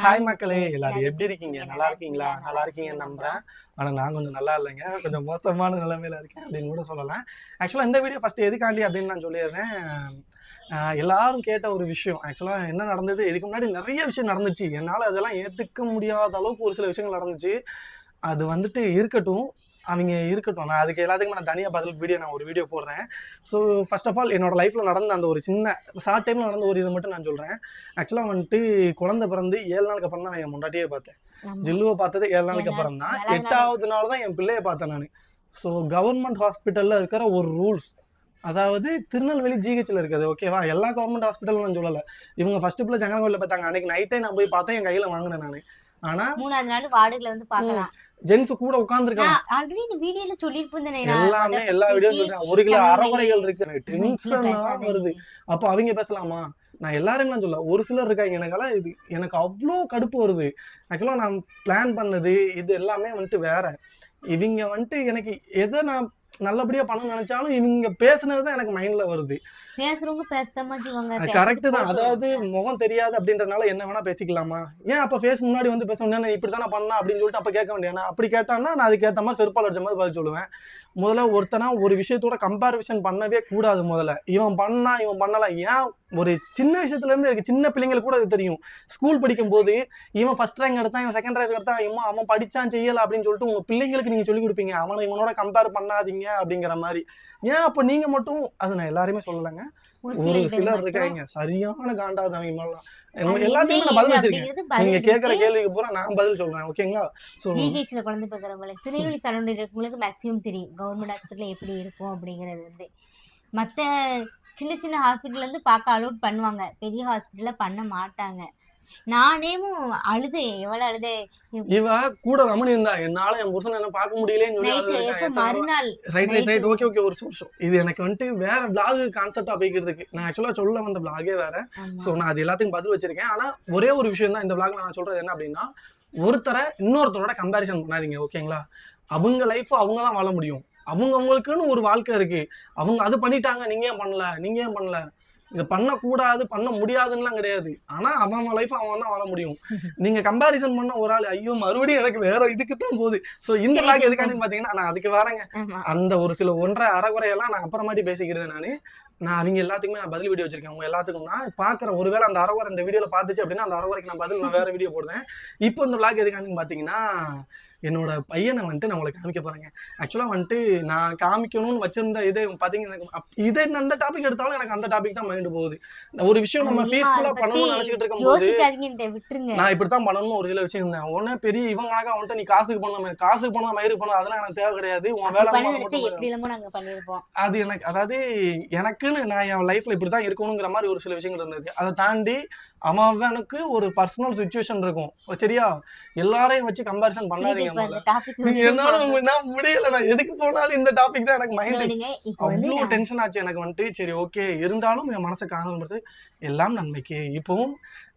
Hi மக்களே எல்லாரும் எப்படி இருக்கீங்க? நல்லா இருக்கீங்களா? நல்லா இருக்கீங்கன்னு நம்புறேன். ஆனா நான் கொஞ்சம் நல்லா இல்லைங்க. கொஞ்சம் மோசமான நிலைமையில இருக்கேன் அப்படின்னு கூட சொல்லலாம். ஆக்சுவலா இந்த வீடியோ ஃபர்ஸ்ட் எதுக்காண்டி அப்படின்னு நான் சொல்லிடுறேன். எல்லாரும் கேட்ட ஒரு விஷயம். ஆக்சுவலா என்ன நடந்தது? இதுக்கு முன்னாடி நிறைய விஷயம் நடந்துச்சு. என்னால அதெல்லாம் ஏத்துக்க முடியாத அளவுக்கு ஒரு சில விஷயங்கள் நடந்துச்சு. அது வந்துட்டு இருக்கட்டும். அவங்க இருக்கட்டும். நான் அதுக்கு எல்லாத்துக்கும் நான் தனியாக பதில் வீடியோ நான் ஒரு வீடியோ போடுறேன். ஸோ ஃபர்ஸ்ட் ஆஃப் ஆல் என்னோட லைஃப்பில் நடந்த அந்த ஒரு சின்ன ஷார்ட் டைமில் நடந்த ஒரு இது மட்டும் நான் சொல்கிறேன் ஆக்சுவலாக வந்துட்டு குழந்தை பிறந்து ஏழு நாளுக்கு அப்புறம் தான் நான் என் முன்னாடியே பார்த்தேன். ஜில்லுவை பார்த்தது ஏழு நாளைக்கு அப்புறம் தான். எட்டாவது நாள் தான் என் பிள்ளைய பார்த்தேன் நான். ஸோ கவர்மெண்ட் ஹாஸ்பிட்டலில் இருக்கிற ஒரு ரூல்ஸ் அதாவது திருநெல்வேலி ஜிஹெச்சில் இருக்குது ஓகேவா எல்லா கவர்மெண்ட் ஹாஸ்பிட்டலும் நான் சொல்லலை. இவங்க ஃபர்ஸ்ட் பிள்ளை ஜங்கனகோலில் பார்த்தாங்க. அன்னைக்கு நைட்டே நான் போய் பார்த்தேன் என் கையில் வாங்கினேன் நான். ஆனால் மூணாவது நாள் வார்டுல வந்து பார்க்கலாம். ஜென்ஸ் கூட உட்காந்துருக்காங்க நான் ஆல்ரெடி இந்த வீடியோல சொல்லிருப்பேன் எல்லாமே எல்லா வீடியோ சொல்றேன். ஒரு கிலோ அறகுறைகள் இருக்கு. டென்ஷன். வருது. அப்போ அவங்க பேசலாமா? நான் எல்லாரும் சொல்ல ஒரு சிலர் இருக்காங்க. எனக்கெல்லாம் இது எனக்கு அவ்வளோ கடுப்பு வருது. ஆக்சுவலாக நான் பிளான் பண்ணது இது எல்லாமே வந்துட்டு வேற. இவங்க வந்துட்டு எனக்கு எதை நான் நல்லபடியா பண்ணணும்னு நினைச்சாலும் இவங்க பேசுனது தான் எனக்கு மைண்ட்ல வருது. பேசுறவங்க கரெக்ட் தான். அதாவது முகம் தெரியாது அப்படின்றனால என்ன வேணா பேசிக்கலாமா? ஏன் அப்ப ஃபேஸ் முன்னாடி வந்து பேச முடியாது? இப்படி தானே பண்ணா அப்படின்னு சொல்லிட்டு அப்ப கேட்க வேண்டியது அப்படி கேட்டான்னா நான் அதுக்கு ஏத்த மாதிரி செருப்பால் அடிச்ச மாதிரி பதில் சொல்லுவேன். முதல்ல ஒருத்தனா ஒரு விஷயத்தோட கம்பேரிசன் பண்ணவே கூடாது முதல்ல. இவன் பண்ணா இவன் பண்ணல. ஏன்? ஒரு சின்ன விஷயத்துல இருந்து இருக்கு. சின்ன பிள்ளைங்களுக்கு கூட அது தெரியும். ஸ்கூல் படிக்கும் போது இவன் ஃபர்ஸ்ட் ரேங்க் எடுத்தான் இவன் செகண்ட் ரேங்க் எடுத்தான் இவன் அவன் படிச்சான் செய்யல அப்படின்னு சொல்லிட்டு உங்க பிள்ளைங்களுக்கு நீங்க சொல்லி கொடுப்பீங்க. அவனை இவனோட கம்பேர் பண்ணாதீங்க. அப்படிங்கிற மாதிரி. ஏன் அப்ப நீங்க மட்டும் அது நான் எல்லாருமே சொல்லலைங்க. ஒரு ஒரு சில சிலர் இருக்காங்க. சரியான உங்க எல்லாத்தையும் நான் பதில் வச்சிருக்கேன். நீங்க கேக்குற. கேள்விக்கு பூரா நான் பதில் சொல்றேன். ஓகேங்களா? சோ ஜிஹெச்ல குழந்தை பிறக்கிறவங்களுக்கு திருநெல்வேலி சரௌண்டிங் இருக்கவங்களுக்கு மேக்ஸிமம் தெரியும். கவர்மெண்ட் ஹாஸ்பிட்டல் எப்படி இருக்கும் அப்படிங்கிறது வந்து. மற்ற சின்ன சின்ன ஹாஸ்பிட்டல்ல இருந்து பார்க்க அலோட் பண்ணுவாங்க. பெரிய ஹாஸ்பிட்டல்ல பண்ண மாட்டாங்க. நானேவும் அழுதேன். எவ்வளவு அழுதேன் இவ கூட ரமணி இருந்தா. என்னால என் புருஷன் என்ன பார்க்க முடியலன்னு சொல்லி மறுநாள்? Right right right okay okay ஒரு நிமிஷம் இது எனக்கு வந்துட்டு வேற vlog கான்செப்டா போய்க்கிறதுக்கு நான் ஆக்சுவலா சொல்ல வந்த vlog-ஏ வேற. சோ நான் அது எல்லாத்தையும் பதில் வச்சிருக்கேன். ஆனா ஒரே ஒரு விஷயம் தான் இந்த vlogல நான் சொல்றது என்ன அப்படின்னா ஒருத்தரை இன்னொருத்தரோட கம்பேரிசன் பண்ணாதீங்க ஓகேங்களா அவங்க லைஃப் அவங்க தான் வாழ முடியும். அவங்க அவங்களுக்குன்னு ஒரு வாழ்க்கை இருக்கு. அவங்க அது பண்ணிட்டாங்க நீங்க ஏன் பண்ணல? நீங்க ஏன் பண்ணல? இதை பண்ணக்கூடாது பண்ண முடியாதுன்னுலாம் கிடையாது. ஆனா அவன் லைஃப் அவன் தான் வாழ முடியும். நீங்க கம்பேரிசன் பண்ண ஒரு ஆள் ஐயோ மறுபடியும் எனக்கு வேற இதுக்கு தான் போகுது. சோ இந்த சரி, vlog சரி. எதுக்காண்டி பாத்தீங்கன்னா நான் அதுக்கு வரேங்க. அந்த ஒரு சில ஒன்றரை அறகுறையெல்லாம் நான் அப்புறமாட்டி பேசிக்கிறது நான். நான் அவங்க எல்லாத்துக்குமே நான் பதில் வீடியோ வச்சிருக்கேன். உங்க எல்லாத்துக்கும் தான். பாக்குற ஒருவேளை அந்த அறகுறை இந்த வீடியோல பார்த்துச்சு அப்படின்னா அந்த அறகுறைக்கு நான் பதில் நான் வேற வீடியோ போடுறேன். இப்போ இந்த vlog எதுக்காண்டி பாத்தீங்கன்னா என்னோட பையனை வந்துட்டு நான் உங்களுக்கு காமிக்க போறேங்க. ஆக்சுவலா வந்துட்டு நான் காமிக்கணும்னு வச்சிருந்த இது பாத்தீங்கன்னா எனக்கு இதே அந்த டாபிக் எடுத்தாலும் எனக்கு அந்த டாபிக் தான் மைண்ட் போகுது. ஒரு விஷயம் நம்ம அதிகமா பீஸ்ஃபுல்லா அதை பண்ணணும்னு நினைச்சிட்டு இருக்கும்போது நான் இப்படித்தான் பண்ணணும்னு ஒரு சில விஷயம் இருந்தேன். உடனே பெரிய இவன் கணக்கா வந்துட்டு நீ காசுக்கு பண்ண காசுக்கு பண்ண மயிருக்கு பண்ண அதெல்லாம் எனக்கு தேவை கிடையாது. உன் வேலை அது எனக்கு அதாவது எனக்குன்னு நான் என் லைஃப்ல இப்படி தான் இருக்கணுங்கிற மாதிரி ஒரு சில விஷயங்கள் இருந்திருக்கு அதை தாண்டி அவனுக்கு ஒரு பர்சனல் சுச்சுவேஷன் இருக்கும். சரியா? எல்லாரையும் வச்சு கம்பேரிசன் பண்ணாதீங்க என்னால நான் முடியல நான் எதுக்கு போனாலும் இந்த டாபிக் தான் எனக்கு மைண்ட் அவ்வளோ டென்ஷன் ஆச்சு எனக்கு வந்துட்டு. சரி ஓகே இருந்தாலும் என் மனசை காணப்படுறது எல்லாம் நன்மைக்கு. இப்போவும்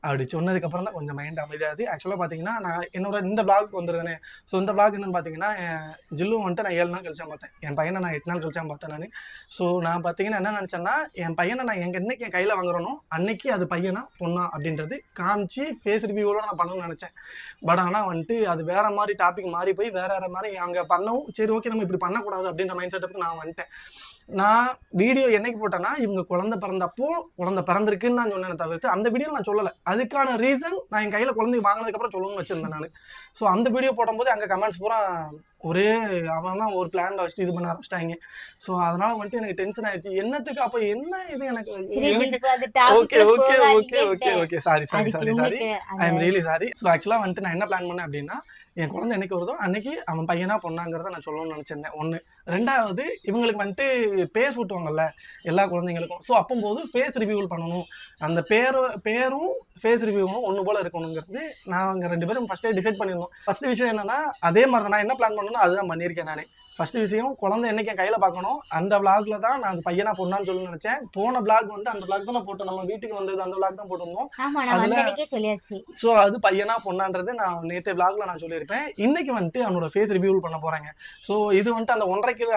அப்படி சொன்னதுக்கப்புறம் தான் கொஞ்சம் மைண்ட் அமைதியாது ஆக்சுவலாக பார்த்தீங்கன்னா நான் என்னோட இந்த vlog வந்துருதானே. ஸோ இந்த பிளாக் என்னன்னு பார்த்தீங்கன்னா என் ஜில்லு வந்துட்டு நான் ஏழு நாள் கழிச்சா பார்த்தேன். என் பையனை நான் எட்டு நாள் கழிச்சா பார்த்தேன் நான். ஸோ நான் பார்த்தீங்கன்னா என்ன நினச்சேன்னா என் பையனை நான் எங்கள் இன்னைக்கு என் கையில் வாங்குறனோ அன்னைக்கு அது பையனா பொண்ணா அப்படின்றது காமிச்சு ஃபேஸ் ரிவ்யூவோட நான் பண்ணணும்னு நினச்சேன். பட் ஆனால் வந்துட்டு அது வேற மாதிரி டாபிக் மாறி போய் வேற வேற மாதிரி அங்கே பண்ணவும் சரி ஓகே நம்ம இப்படி பண்ணக்கூடாது அப்படின்ற மைண்ட் செட்டப்புக்கு நான் வந்துட்டேன். நான் வீடியோ என்னைக்கு போட்டேன்னா இவங்க குழந்தை பிறந்தப்போ குழந்தை பிறந்திருக்குன்னு நான் சொன்னேன் தவிர்த்து அந்த வீடியோ நான் சொல்லலை. அதுக்கான ரீசன் நான் என் கையில் குழந்தை வாங்கினதுக்கப்புறம் சொல்லணும்னு வச்சிருந்தேன் நான். ஸோ அந்த வீடியோ போடும்போது அங்கே கமெண்ட்ஸ் பூரா ஒரே அவன் தான் ஒரு பிளான் வச்சுட்டு இது பண்ண ஆரம்பிச்சிட்டாங்க. ஸோ அதனால வந்துட்டு எனக்கு டென்ஷன் ஆயிடுச்சு என்னத்துக்கு அப்போ என்ன இது எனக்கு? Okay okay okay okay okay sorry sorry sorry sorry I am really sorry so ஆக்சுவலாக வந்துட்டு நான் என்ன பிளான் பண்ணேன் அப்படின்னா என் குழந்தை என்னைக்கு வருதோ அன்னைக்கு அவன் பையனா பொண்ணாங்கிறத நான் சொல்லணும்னு நினச்சிருந்தேன். ஒன்று ரெண்டாவது இவங்களுக்கு வந்துட்டு பேர் சூட்டுவாங்கல்ல எல்லா குழந்தைங்களுக்கும். ஸோ அப்போம்போது ஃபேஸ் ரிவ்யூவல் பண்ணணும். அந்த பேரு பேரும் ஃபேஸ் ரிவ்யூவும் ஒன்று போல இருக்கணுங்கிறது நாங்கள் ரெண்டு பேரும் ஃபஸ்ட்டே டிசைட் பண்ணியிருந்தோம். ஃபர்ஸ்ட் விஷயம் என்னன்னா அதே மாதிரி தான் நான் என்ன பிளான் பண்ணணும் அதுதான் பண்ணியிருக்கேன் நான். ஃபர்ஸ்ட் விஷயம் குழந்தை என்னைக்கு என் கையில் பார்க்கணும்? அந்த vlogல தான் நான் அது பையனா பொண்ணான்னு சொல்லி நினச்சேன். போன vlog வந்து அந்த vlog தான் நான் போட்டோம். நம்ம வீட்டுக்கு வந்தது அந்த vlog தான் போட்டிருந்தோம். நான் அதுல- ஸோ அது பையனா பொண்ணான்றது நான் நேற்று விளாக்ல நான் சொல்லியிருப்பேன் இன்னைக்கு வந்துட்டு அவனோட ஃபேஸ் ரிவியூல் பண்ண போறாங்க. ஸோ இது வந்துட்டு அந்த ஒன்றரை கிலோ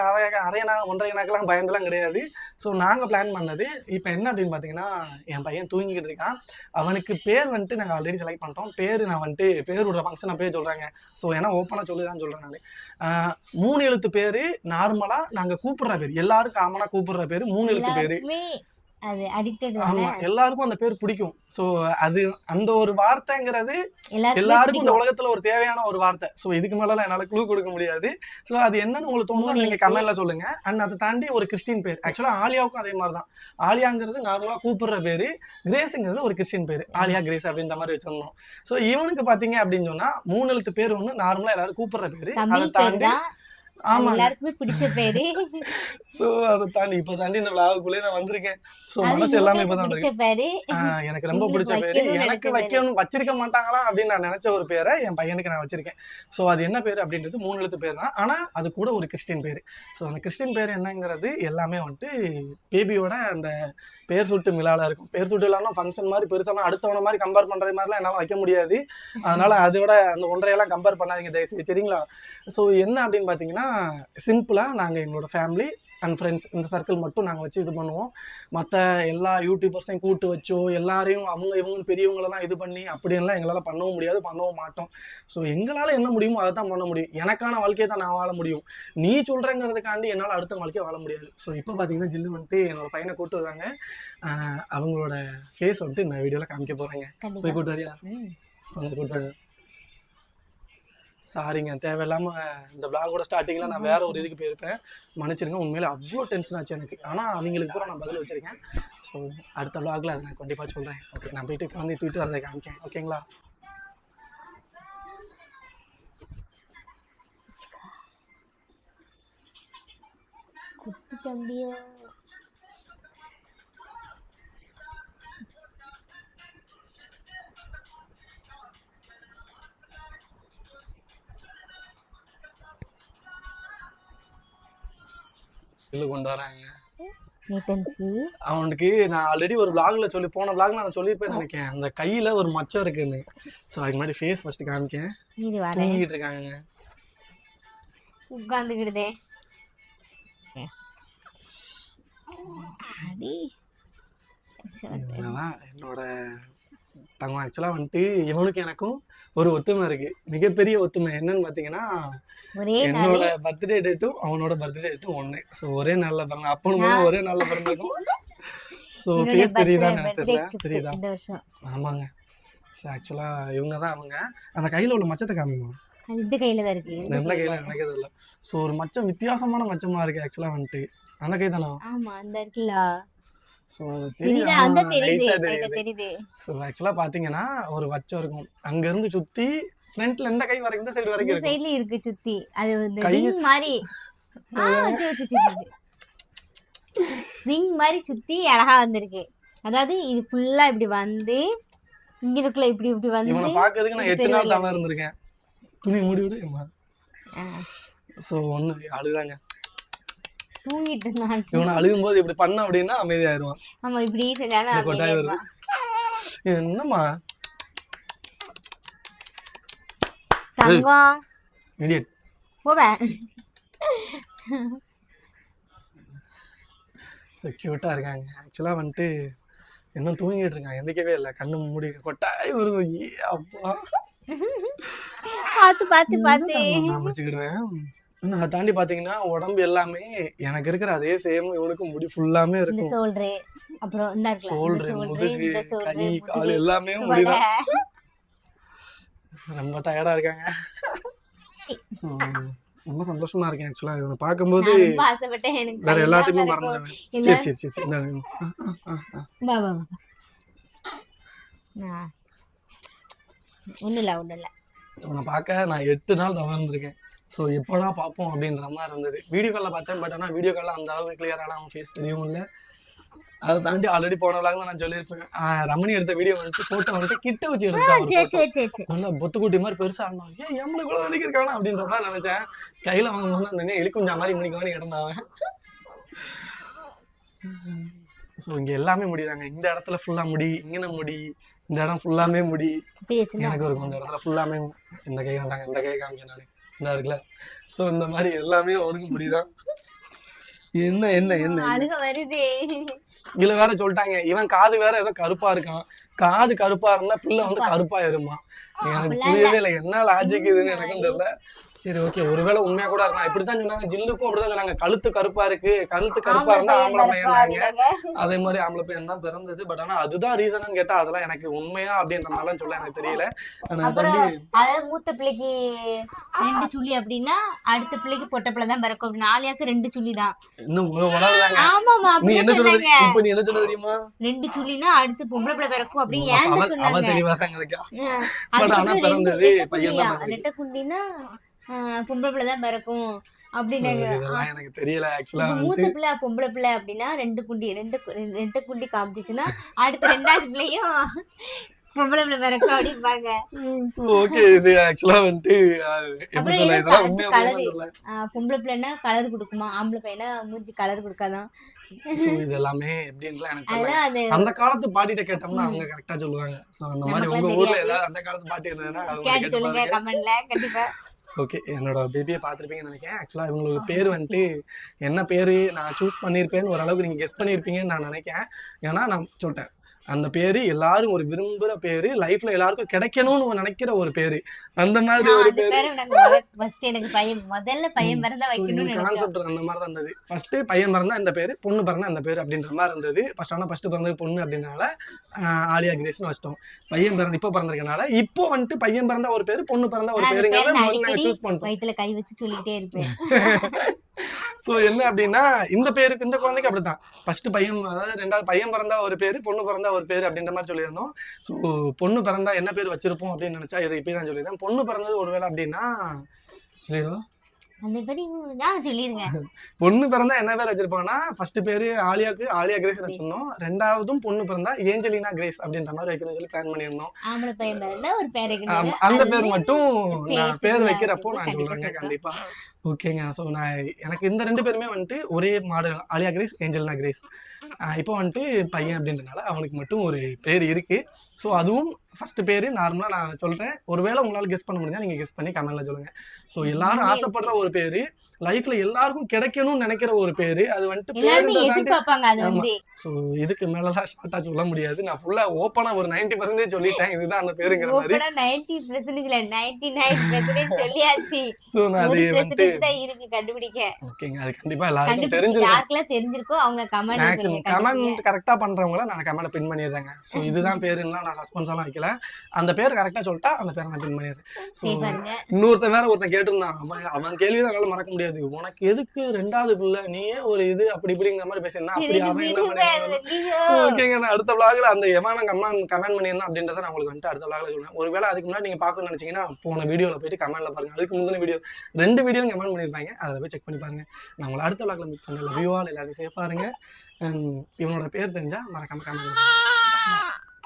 அரை நாள் ஒன்றரை நாக்கெல்லாம் பயந்துலாம் கிடையாது. ஸோ நாங்கள் பிளான் பண்ணது இப்போ என்ன அப்படின்னு பார்த்தீங்கன்னா என் பையன் தூங்கிக்கிட்டு இருக்கான். அவனுக்கு பேர் வந்துட்டு நாங்கள் ஆல்ரெடி செலக்ட் பண்ணிட்டோம். பேர் நான் வந்துட்டு பேர் விடுற ஃபங்க்ஷன் நான் பேர் சொல்கிறாங்க ஸோ ஏன்னா ஓப்பனாக சொல்லி தான் சொல்கிறேன் நான். மூணு எழுத்து பேர் நார்மலாக நாங்கள் கூப்பிடுற பேர். எல்லாரும் காமனாக கூப்பிடுற பேர் மூணு எழுத்து பேர். அது அடிக்டட் ஆமா எல்லாருக்கும் அந்த பேர் பிடிக்கும். ஸோ அது அந்த ஒரு வார்த்தைங்கிறது எல்லாருக்குமே இந்த. உலகத்துல ஒரு தேவையான ஒரு வார்த்தை. ஸோ இதுக்கு மேலாம் என்னால க்ளூ கொடுக்க முடியாது. ஸோ அது என்னன்னு உங்களுக்கு தோணுதோ மூணு நீங்க. கமெண்ட்ல சொல்லுங்க. அண்ட் அதை தாண்டி ஒரு கிறிஸ்டின் பேர். ஆக்சுவலா ஆலியாவுக்கும் அதே மாதிரி தான் ஆலியாங்கிறது நார்மலா கூப்பிடுற பேரு. கிரேஸுங்கிறது ஒரு கிறிஸ்டின் பேர். ஆலியா கிரேஸ் அப்படின்ற மாதிரி வச்சிருந்தோம். ஸோ இவனுக்கு பாத்தீங்க அப்படின்னு சொன்னா மூணு எழுத்து பேர் ஒன்று நார்மலா எல்லாரும் கூப்பிடுற பேரு. அதை தாண்டி எல்லாருக்குமே பிடிச்ச பேரு. ஸோ அதை தாண்டி இப்போ தாண்டி இந்த விழாவுக்குள்ளே நான் வந்திருக்கேன். அது மனசு எல்லாமே இப்போ இவங்களுக்கு தான் பிடிச்ச பேரு. ஆஹ் எனக்கு ரொம்ப பிடிச்ச பேரு. எனக்கு. வைக்கணும் வச்சிருக்க மாட்டாங்களா அப்படின்னு நான் நினைச்ச ஒரு பேரை என் பையனுக்கு நான் வச்சிருக்கேன். ஸோ அது என்ன பேர் அப்படின்றது மூணு எழுத்து பேர் தான். ஆனா அது கூட ஒரு கிறிஸ்டின் பேர். ஸோ அந்த கிறிஸ்டின் பேர் என்னங்கிறது எல்லாமே வந்துட்டு பேபியோட அந்த பேர் சுட்டு மிலால இருக்கும். பேர் சுட்டு இல்லாமல் ஃபங்க்ஷன் மாதிரி பெருசாலாம் அடுத்தவன மாதிரி கம்பேர் பண்ற மாதிரிலாம் என்னால் வைக்க முடியாது. அதனால அதோட அந்த ஒன்றையெல்லாம் கம்பேர் பண்ணாதீங்க தயவுசெய்து. சரிங்களா? ஸோ என்ன அப்படின்னு பார்த்தீங்கன்னா சிம்பிளாக நாங்கள் எங்களோட ஃபேமிலி அண்ட் ஃப்ரெண்ட்ஸ் இந்த சர்க்கிள் மட்டும் நாங்கள் வச்சு இது பண்ணுவோம். மற்ற எல்லா யூடியூபர்ஸையும் கூட்டு வச்சோ எல்லாரையும் அவங்க இவங்க பெரியவங்களெல்லாம் இது பண்ணி அப்படியெல்லாம் எங்களால் பண்ணவும் முடியாது பண்ணவும் மாட்டோம். ஸோ எங்களால் என்ன முடியுமோ அதை தான் பண்ண முடியும். எனக்கான வாழ்க்கையை தான் நான் வாழ முடியும். நீ சொல்கிறேங்கிறதுக்காண்டி என்னால் அடுத்த வாழ்க்கையை வாழ முடியாது. ஸோ இப்போ பார்த்தீங்கன்னா ஜில்லு வந்துட்டு என்னோட பையனை கூட்டு வராங்க. ஆஹ் அவங்களோட ஃபேஸ் வந்துட்டு இந்த வீடியோவில் காமிக்க போகிறாங்க போய் கூட்டு வரியா. அவங்க கூட்டுறாங்க சாரிங்க தேவையில்லாமல் இந்த விளாகோட ஸ்டார்டிங்கில் நான் வேற ஒரு இதுக்கு போயிருப்பேன். மன்னிச்சிருங்க உண்மையில அவ்வளோ டென்ஷன் ஆச்சு எனக்கு. ஆனால் அவங்களுக்கு பூரா நான் பதில் வச்சிருக்கேன். ஸோ அடுத்த விளாகில் அதை நான் கண்டிப்பாக சொல்கிறேன் ஓகே நான் போயிட்டு குழந்தைய தூக்கிட்டு வரதை காமிக்கேன் ஓகேங்களா குட்டி தம்பியோ. இல்லை கொண்டு வராங்க. அவனுக்கு நான் ஆல்ரெடி ஒரு vlogல சொல்லி போன vlogல நான் சொல்லியிருப்பேன் நினைக்கிறேன். அந்த கையில ஒரு மச்சம் இருக்குன்னு. ஸோ அதுக்கு முன்னாடி ஃபேஸ் ஃபர்ஸ்ட் காமிக்கேன் தூங்கிட்டு இருக்காங்க. உட்காந்துக்கிடுதே. என்னோட தங்கம் ஆக்சுவலாக வந்துட்டு இவனுக்கு எனக்கும் ஒரு ஒத்துமை இருக்கு. மிகப்பெரிய ஒத்துமை என்னன்னு பார்த்தீங்கன்னா என்னோட பர்த்டே டேட்டும் அவனோட பர்த்டே டேட்டும் ஒன்று ஸோ ஒரே நாளில் பிறந்த அப்பனும் ஒரே நாளில் பிறந்திருக்கும். ஸோ ஃபேஸ் தெரியுதா எனக்கு தெரியல. தெரியுதா? ஆமாங்க. ஸோ ஆக்சுவலாக இவங்க தான் அவங்க. அந்த கையில் உள்ள மச்சத்தை காமிமா இந்த கையில தான் இருக்கு. எந்த கையில் நினைக்கிறது இல்லை. ஸோ ஒரு மச்சம் வித்தியாசமான மச்சமாக இருக்கு ஆக்சுவலாக வந்துட்டு. அந்த கை தானா ஆமா அந்த இருக்குல்ல ஸோ தெரியுதா ஸோ ஆக்சுவலாக பார்த்தீங்கன்னா ஒரு வச்சம் இருக்கும். அங்கேருந்து சுற்றி ஃப்ரண்ட்ல எந்த கை வரைக்கும் இந்த சைடு வரைக்கும் சைடுல இருக்கு சுத்தி. அது கைய ரிங் மாதிரி. ரிங் மாதிரி சுத்தி அழகா வந்திருக்கு. அதாவது இது ஃபுல்லா இப்படி வந்து இங்க இருக்குள்ள இப்படி இப்படி வந்து இவனை பார்க்கறதுக்கு நான் எட்டு நாள் தவறு இருந்திருக்கேன் துணி மூடி விடு ஸோ ஒன்று அழுதாங்க. தூங்கிட்டு இருந்தான். இவனை அழுகும்போது இப்படி பண்ண அப்படின்னா அமைதியாயிருவான். ஆமா இப்படி செஞ்சாலும். என்னம்மா? தங்கம். இடியட். போவேன் ஸோ க்யூட்டாக இருக்காங்க. ஆக்சுவலாக வந்துட்டு இன்னும் தூங்கிட்டு இருக்காங்க. எந்திக்கவே இல்லை. கண்ணு மூடி கொட்டாய் வருது. ஏ அப்பா. பார்த்து பார்த்து பார்த்து. நான் பிடிச்சிக்கிடுவேன் அதை தாண்டி பார்த்தீங்கன்னா உடம்பு எல்லாமே எனக்கு இருக்கிற அதே சேம் இவனுக்கு முடி ஃபுல்லாமே இருக்கும். சோல்டரு அப்புறம் இந்த முதுகு கை கால் எல்லாமே. முடிதான். ரொம்ப டயர்டா இருக்காங்க. ரொம்ப சந்தோஷமா இருக்கேன் ஆக்சுவலா இவனை பார்க்கும்போது நான் வேற எல்லாத்தையுமே. மறந்துடுவேன். சரி சரி சரி சரி. ஒண்ணும் இல்ல இல்ல இவனை பார்க்க நான் எட்டு நாள் இருந்திருக்கேன் ஸோ எப்படா பார்ப்போம் அப்படின்ற மாதிரி இருந்தது. வீடியோ காலில் பார்த்தேன் பட் ஆனால் வீடியோ காலில் அந்த அளவுக்கு கிளியரான அவன் ஃபேஸ் தெரியவும் இல்லை அதை தாண்டி ஆல்ரெடி போன விளாக்ல நான் சொல்லியிருப்பேன். ரமணி எடுத்த வீடியோ வந்துட்டு ஃபோட்டோ வந்துட்டு கிட்ட வச்சு சரி நல்லா பொத்துக்குட்டி மாதிரி பெருசா இருந்தான். ஏன் எம்மளை இவ்வளோ நினைக்கிறானா அப்படின்ற மாதிரி நினைச்சேன். கையில வாங்கும்போது அந்த எலிக்குஞ்சா மாதிரி மணிக்கு கிடந்தாவன் ஸோ இங்க எல்லாமே முடிதாங்க இந்த இடத்துல ஃபுல்லா முடி இங்கன முடி இந்த இடம் ஃபுல்லாமே முடி. எனக்கு இருக்கும் இந்த இடத்துல ஃபுல்லாமே இந்த கை வேண்டாங்க இந்த கை காமிக்க நானு. இந்த இருக்குல்ல ஸோ இந்த மாதிரி எல்லாமே அவனுக்கு முடிதான் என்ன என்ன என்ன அழுக வருதே. இதுல வேற சொல்லிட்டாங்க. இவன் காது வேற ஏதோ கருப்பா இருக்கான். காது கருப்பா இருந்தா பிள்ளை வந்து கருப்பா. இருமா எனக்கு புரியவே இல்லை. என்ன லாஜிக் இதுன்னு எனக்கும் தெரியல. சரி ஓகே ஒருவேளை உண்மையா கூட இருக்கலாம். இப்படித்தான் சொன்னாங்க. ஜில்லுக்கும் அப்படிதான் சொன்னாங்க. கழுத்து கருப்பா இருக்கு. கழுத்து கருப்பா இருந்தா ஆம்பளை பையன் தாங்க. அதே மாதிரி ஆம்பளை பையன் தான் பிறந்தது. பட் ஆனா அதுதான் ரீசன் கேட்டா அதெல்லாம் எனக்கு உண்மையா அப்படின்ற மாதிரிலாம் சொல்ல எனக்கு தெரியல. ஆனா தம்பி அதாவது மூத்த பிள்ளைக்கு ரெண்டு சுள்ளி அப்படின்னா அடுத்த பிள்ளைக்கு பொட்ட பிள்ளை தான் பிறக்கும். நாளையாக்கு ரெண்டு சுள்ளி தான். இன்னும் வளருதாங்க ஆமாமா நீ என்ன சொல்றது? சொன்னாங்க. இப்ப நீ என்ன சொல்ல தெரியுமா? ரெண்டு சுள்ளினா அடுத்து பொம்பளை பிள்ளை பிறக்கும் அப்படின்னு அவ ஏன்னு அவ சொன்னாங்க. தெளிவா தான் கிடைக்கா But ஆனா பிறந்தது பையன் தான் பொம்பளை பிள்ளை தான் பிறக்கும் எனக்கு தெரியல ஆக்சுவலா மூத்த பிள்ளை பொம்பளை பிள்ளை அப்படின்னா ரெண்டு குண்டி ரெண்டு ரெண்டு குண்டி காமிச்சிச்சுன்னா அடுத்த ரெண்டாவது பிள்ளையும் பொம்பளை பிள்ளைன்னா கலர் கொடுக்குமா ஆம்பளை பையனா மூஞ்சி கலர் கொடுக்காதான் இது எல்லாமே எப்படின்லாம் எனக்கு அந்த காலத்து பாட்டிட்ட கேட்டோம்னா அவங்க கரெக்டா சொல்லுவாங்க. சோ அந்த மாதிரி உங்க ஊர்ல. ஏதாவது அந்த காலத்து பாட்டி இருந்ததுன்னா அவங்க கேட்டு கேட்டு சொல்லுங்க பாருங்க. கமெண்ட்ல கண்டிப்பா. ஓகே என்னோட பேபியை பார்த்துருப்பீங்கன்னு நினைக்கிறேன். ஆக்சுவலாக இவங்களுக்கு பேர் வந்துட்டு என்ன பேர் நான் சூஸ் பண்ணியிருப்பேன்னு ஓரளவுக்கு நீங்கள் கெஸ் பண்ணியிருப்பீங்கன்னு நான் நினைக்கிறேன். ஏன்னா நான் சொல்லிட்டேன். அந்த பேர் எல்லாரும் ஒரு விரும்புகிற பேர் லைஃப்ல எல்லாருக்கும் கிடைக்கணும்னு நினைக்கிற ஒரு பேர். அந்த மாதிரி ஒரு அந்த பேர். நாங்க எனக்கு பையன் முதல்ல பையன் பிறந்தா வைக்கணும்னு கான்செப்ட் அந்த மாதிரி தான் இருந்தது. ஃபர்ஸ்ட் பையன் பிறந்தா இந்த பேர் பொண்ணு பிறந்தா இந்த பேர் அப்படின்ற மாதிரி இருந்தது. ஃபர்ஸ்ட் ஆனால் ஃபர்ஸ்ட் பிறந்தது பொண்ணு அப்படின்றனால ஆஹ், ஆலியா கிரேஸ்னு வச்சிட்டோம். பையன் பிறந்த இப்போ பிறந்திருக்கனால இப்போ வந்துட்டு பையன் பிறந்தா ஒரு பேர் பொண்ணு பிறந்தா ஒரு அந்த பேருங்கிறத முதல்ல அடிக்கடி சூஸ் பண்ணிட்டோம். வயித்துல கை வச்சு சொல்லிட்டே இருப்பேன். ஸோ என்ன அப்படின்னா இந்த பேருக்கு இந்த குழந்தைக்கு அப்படித்தான். ஃபர்ஸ்ட் பையன் அதாவது ரெண்டாவது பையன் பிறந்தா ஒரு பேர் பொண்ணு பிறந்தா ஒரு பேர் அப்படின்ற மாதிரி சொல்லியிருந்தோம். ஸோ பொண்ணு பிறந்தா என்ன பேர் வச்சிருப்போம் அப்படின்னு நினைச்சா இது இப்படி தான் சொல்லியிருந்தேன். பொண்ணு பிறந்தது ஒருவேளை அப்படின்னா சொல்லிடுவோம் பொண்ணு பிறந்தா என்ன பேர் வச்சிருப்பாங்கன்னா ஃபர்ஸ்ட் பேரு ஆலியாக்கு ஆலியா கிரேஸ் வச்சிருந்தோம். ரெண்டாவதும் பொண்ணு பிறந்தா ஏஞ்சலினா கிரேஸ் அப்படின்ற மாதிரி வைக்கணும்னு சொல்லி பிளான் பண்ணியிருந்தோம். வைக்கணும் அந்த பேர் மட்டும் நான் பேர் வைக்கிறப்போ நான் சொல்றேங்க. கண்டிப்பா. ஓகேங்க. ஸோ நான் எனக்கு இந்த ரெண்டு பேருமே வந்துட்டு ஒரே model Alia Grace Angelina Grace. இப்போ வந்துட்டு பையன் அப்படின்றனால அவனுக்கு மட்டும் ஒரு பேர் இருக்கு. ஸோ அதுவும் ஃபர்ஸ்ட் பேர் நார்மலாக நான் சொல்றேன். ஒருவேளை உங்களால் கெஸ் பண்ண முடிஞ்சா நீங்க கெஸ் பண்ணி கமெண்ட்ல சொல்லுங்க. ஸோ எல்லாரும் ஆசைப்படுற ஒரு பேரு லைஃப்ல எல்லாருக்கும் கிடைக்கணும்னு நினைக்கிற ஒரு பேரு அது வந்துட்டு ஸோ இதுக்கு மேலலாம் ஷார்ட்டாக சொல்ல முடியாது. நான் ஃபுல்லா ஓப்பனா ஒரு 90% பர்சன்டேஜ் சொல்லிட்டேன். இதுதான் அந்த பேருங்கிற மாதிரி. நைன்டி நைன்டி ஸோ நான் அது வந்துட்டு இருக்கு கண்டுபிடிக்க. ஓகேங்க. அது கண்டிப்பா எல்லாருக்கும் கண்டுபிடிச்சு தெரிஞ்சிருக்கும். யாருக்கெல்லாம் தெரிஞ்சிருக்கோ அவங்க கமெண்ட் மேக்ஸிமம் கமெண்ட் கரெக்டா பண்றவங்கள நான் கமெண்ட் பின் பண்ணிடுறேங்க. ஸோ இதுதான் பேருன்னா நான் சஸ்பென்ஸ் எல்லாம் வைக்கல. அந்த பேர் கரெக்டா சொல்லிட்டா அந்த பேரை நான் பின் பண்ணிடுறேன். ஸோ சரி பாருங்க இன்னொருத்தன் வேற ஒருத்தன் கேட்டிருந்தான். அவன் அவன் கேள்வி தான் என்னால மறக்க முடியாது. உனக்கு எதுக்கு ரெண்டாவது பிள்ளை? நீயே ஒரு இது அப்படி இப்படிங்கிற மாதிரி பேசியிருந்தான் அப்படி அவன் என்ன. ஓகேங்க. நான் அடுத்த vlogல அந்த எமான கமெண்ட் கமெண்ட் பண்ணியிருந்தேன் அப்படின்றத நான் உங்களுக்கு வந்துட்டு அடுத்த vlogல சொல்றேன். ஒருவேளை அதுக்கு முன்னாடி நீங்க பார்க்கணும்னு நினைச்சீங்கன்னா போன வீடியோல போயிட்டு கமெண்ட்ல பாருங்க. அதுக்கு முந்தின வீடியோ ரெண்டு வீடியோ கமெண்ட் பண்ணியிருப்பாங்க. அதில் போய் செக் பண்ணி பாருங்கள் நான் உங்களை அடுத்த vlogல மீட் பண்ணல வியூவால் எல்லாரும் சேஃபாக இருங்க. இவனோட பேர் தெரிஞ்சால் மறக்காமல் கமெண்ட்